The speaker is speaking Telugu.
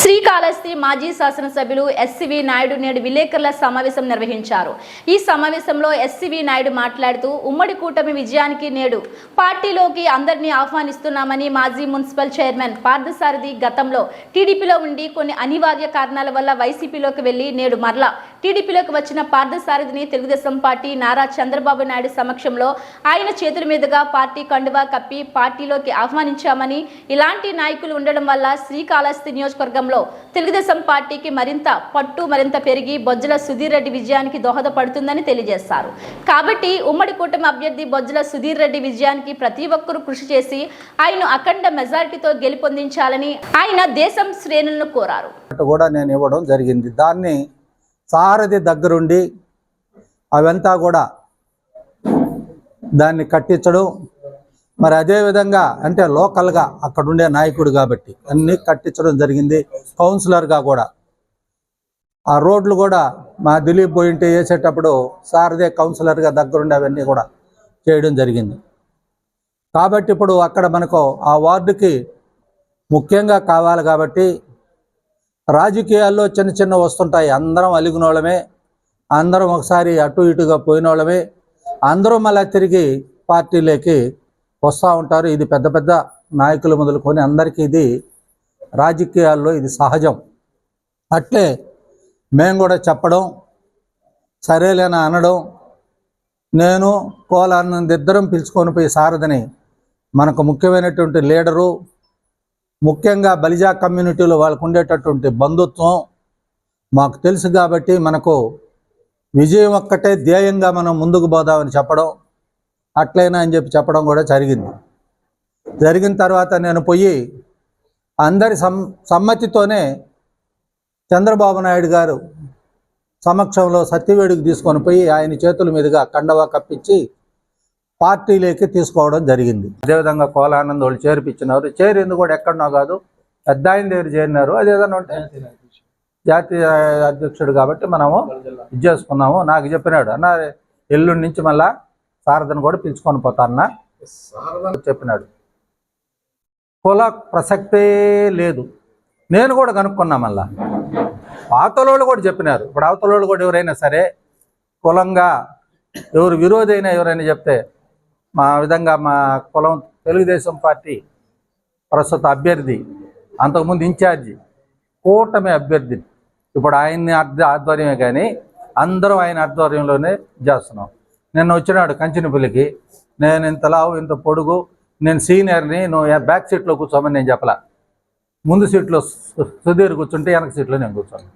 శ్రీకాళహస్తి మాజీ శాసనసభ్యులు ఎస్సివి నాయుడు నేడు విలేకరుల సమావేశం నిర్వహించారు. ఈ సమావేశంలో ఎస్సివి నాయుడు మాట్లాడుతూ ఉమ్మడి కూటమి విజయానికి నేడు పార్టీలోకి అందరినీ ఆహ్వానిస్తున్నామని మాజీ మున్సిపల్ చైర్మన్ పార్థసారథి గతంలో టీడీపీలో ఉండి కొన్ని అనివార్య కారణాల వల్ల వైసీపీలోకి వెళ్ళి నేడు మరలా టీడీపీలోకి వచ్చిన పార్థసారథిని తెలుగుదేశం పార్టీ నారా చంద్రబాబు నాయుడు సమక్షంలో ఆయన చేతుల మీదుగా పార్టీ కండువా కప్పి పార్టీలోకి ఆహ్వానించామని ఇలాంటి నాయకులు ఉండడం వల్ల శ్రీకాళహస్తి నియోజకవర్గంలో తెలుగుదేశం పార్టీకి మరింత పట్టు మరింత పెరిగి బొజ్జల సుధీర్ రెడ్డి విజయానికి దోహదపడుతుందని తెలియజేశారు. కాబట్టి ఉమ్మడి కూటమి అభ్యర్థి బొజ్జల సుధీర్ రెడ్డి విజయానికి ప్రతి ఒక్కరూ కృషి చేసి ఆయన అఖండ మెజారిటీతో గెలుపొందించాలని ఆయన దేశం శ్రేణులను కోరారు. అటు కూడా నేను ఇవ్వడం జరిగింది. దాన్ని సారథి దగ్గరుండి అవంతా కూడా దాన్ని కట్టించడం మరి అదే విధంగా అంటే లోకల్గా అక్కడుండే నాయకుడు కాబట్టి అన్నీ కట్టించడం జరిగింది. కౌన్సిలర్గా కూడా. ఆ రోడ్లు కూడా మా దిలీప్ పోయింటే వేసేటప్పుడు సారదే కౌన్సిలర్గా దగ్గరుండి అవన్నీ కూడా చేయడం జరిగింది. కాబట్టి ఇప్పుడు అక్కడ మనకు ఆ వార్డుకి ముఖ్యంగా కావాలి కాబట్టి రాజకీయాల్లో చిన్న చిన్న వస్తుంటాయి. అందరం అలిగిన వాళ్ళమే అందరం ఒకసారి అటు ఇటుగా పోయిన వాళ్ళమే అందరూ మళ్ళీ తిరిగి పార్టీలోకి వస్తూ ఉంటారు. ఇది పెద్ద పెద్ద నాయకులు మొదలుకొని అందరికీ ఇది రాజకీయాల్లో ఇది సహజం. అట్లే మేము కూడా చెప్పడం సరేలేనా అనడం నేను కోలానంద్ ఇద్దరం పిలుచుకొని పోయి సారథిని మనకు ముఖ్యమైనటువంటి లీడరు ముఖ్యంగా బలిజా కమ్యూనిటీలో వాళ్ళకు ఉండేటటువంటి బంధుత్వం మాకు తెలుసు కాబట్టి మనకు విజయం ఒక్కటే ధ్యేయంగా మనం ముందుకు పోదామని చెప్పడం అట్లయినా అని చెప్పి చెప్పడం కూడా జరిగింది. జరిగిన తర్వాత నేను పోయి అందరి సం సమ్మతితోనే చంద్రబాబు నాయుడు గారు సమక్షంలో సత్యవేడికి తీసుకొని పోయి ఆయన చేతుల మీదుగా కండవా కప్పించి పార్టీలోకి తీసుకోవడం జరిగింది. అదేవిధంగా కోలానంద్ వాళ్ళు చేర్పించినారు. చేరింది కూడా ఎక్కడనో కాదు పెద్ద ఆయన దగ్గర చేరినారు. అదేదన్నా ఉంటే జాతీయ అధ్యక్షుడు కాబట్టి మనము ఇది చేసుకున్నాము. నాకు చెప్పినాడు అన్న ఎల్లుండి నుంచి మళ్ళా సారథిని కూడా పిలుచుకొని పోతాన్న చెప్పినాడు. కుల ప్రసక్తే లేదు. నేను కూడా కనుక్కున్నా మళ్ళా. అవతలోళ్ళు కూడా చెప్పినారు. ఇప్పుడు అవతలోళ్ళు కూడా ఎవరైనా సరే కులంగా ఎవరు విరోధి అయినా ఎవరైనా చెప్తే మా విధంగా మా కులం తెలుగుదేశం పార్టీ ప్రస్తుత అభ్యర్థి అంతకుముందు ఇన్ఛార్జి కూటమి అభ్యర్థి ఇప్పుడు ఆయన్ని ఆధ్వర్యమే కానీ అందరం ఆయన ఆధ్వర్యంలోనే చేస్తున్నాం. నిన్న వచ్చినాడు కంచినపల్లికి నేను ఇంత లావు ఇంత పొడుగు నేను సీనియర్ని నువ్వు బ్యాక్ సీట్లో కూర్చోమని నేను చెప్పలా. ముందు సీట్లో సుధీర్ కూర్చుంటే వెనక సీట్లో నేను కూర్చోను.